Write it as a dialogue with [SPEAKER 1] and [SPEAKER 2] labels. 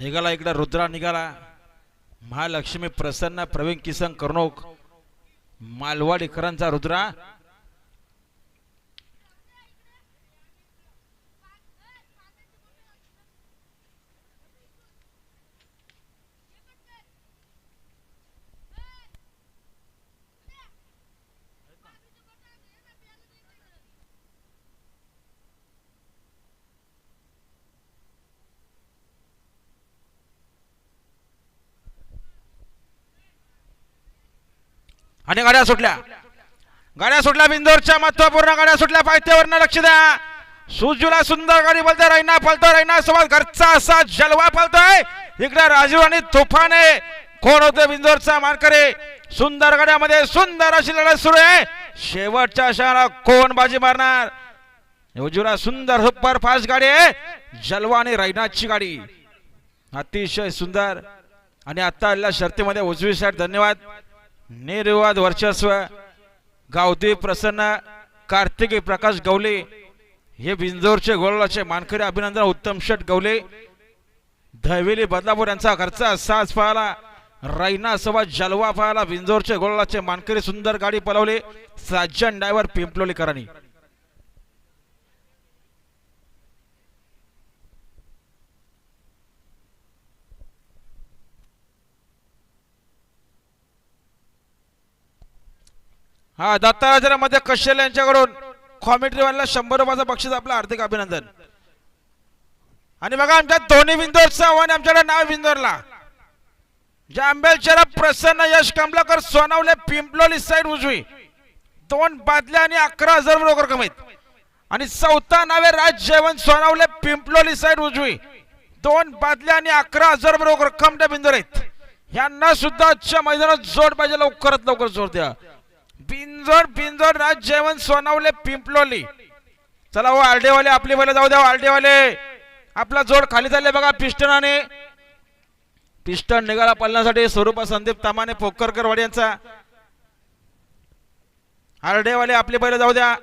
[SPEAKER 1] निघाला इकडे रुद्रा निघाला. महालक्ष्मी प्रसन्न प्रवीण किसन कर्णोक. मालवाडीकरांचा रुद्रा. आणि गाड्या सुटल्या. गाड्या सुटल्या बिंदोरच्या महत्त्वपूर्ण गाड्या सुटल्या. पायथ्यावरनं लक्ष द्या. सुजूला सुंदर गाडी बोलते रैना पळतो रैना सोबत घरचा असा जलवा पळतोय. इकडे राजीव आणि आहे कोण होते बिंदोरचा मानकरी? सुंदर गाड्यामध्ये सुंदर अशी लढत सुरू आहे. शेवटच्या शहरा कोण बाजी मारणार? उजूला सुंदर सुपर फास्ट गाडी आहे. जलवा आणि रैनाची गाडी. अतिशय सुंदर. आणि आता आलेल्या शर्तीमध्ये उजवी साईड धन्यवाद. निर्विवाद वर्चस्व गावदेव प्रसन्न कार्तिकी प्रकाश गवले हे बिंजोरचे गोलाचे मानकरी अभिनंदन उत्तम शट गवले दहवेली बदलापूर यांचा घरचा साज पाहला रैना सोबत जलवा पाहला बिंजोरचे गोलाचे मानकरी सुंदर गाडी पलवले साजन डायव्हर पिंपलोलीकरांनी. हा दत्ताराजनामध्ये कशेल यांच्याकडून कॉमेंट्री वाला शंभर रुपयाचं बक्षीस आपलं हार्दिक अभिनंदन. आणि बघा आमच्या दोन्ही विंदोरचं आव्हान आमच्याकडे नाव बिंदोरला आंबेलच्या प्रसन्न यश कमलाकर सोनावले पिंपलोली साईड उजवी. दोन बादल्या आणि अकरा हजार रुपये कमीत आणि चौथा नावे राज जेवण सोनावले पिंपलोली साईड उजवी. दोन बादल्या आणि अकरा हजार रुपये कमट्या त्या बिंदोर आहेत यांना सुद्धा आजच्या मैदानात जोड पाहिजे लवकरात लवकर जोड द्या. बिंजोड बिंजोड राज जेवण सोनावले पिंपलोली. चला हो आरडेवाले आपली बैल जाऊ द्या हो, आरडेवाले. आपला जोड खाली चालले बघा पिस्टनाने. पिस्टन निघाला पळण्यासाठी स्वरूपा संदीप तामाने पोकरकर वाड्यांचा आरडेवाले आपली बैल जाऊ द्या.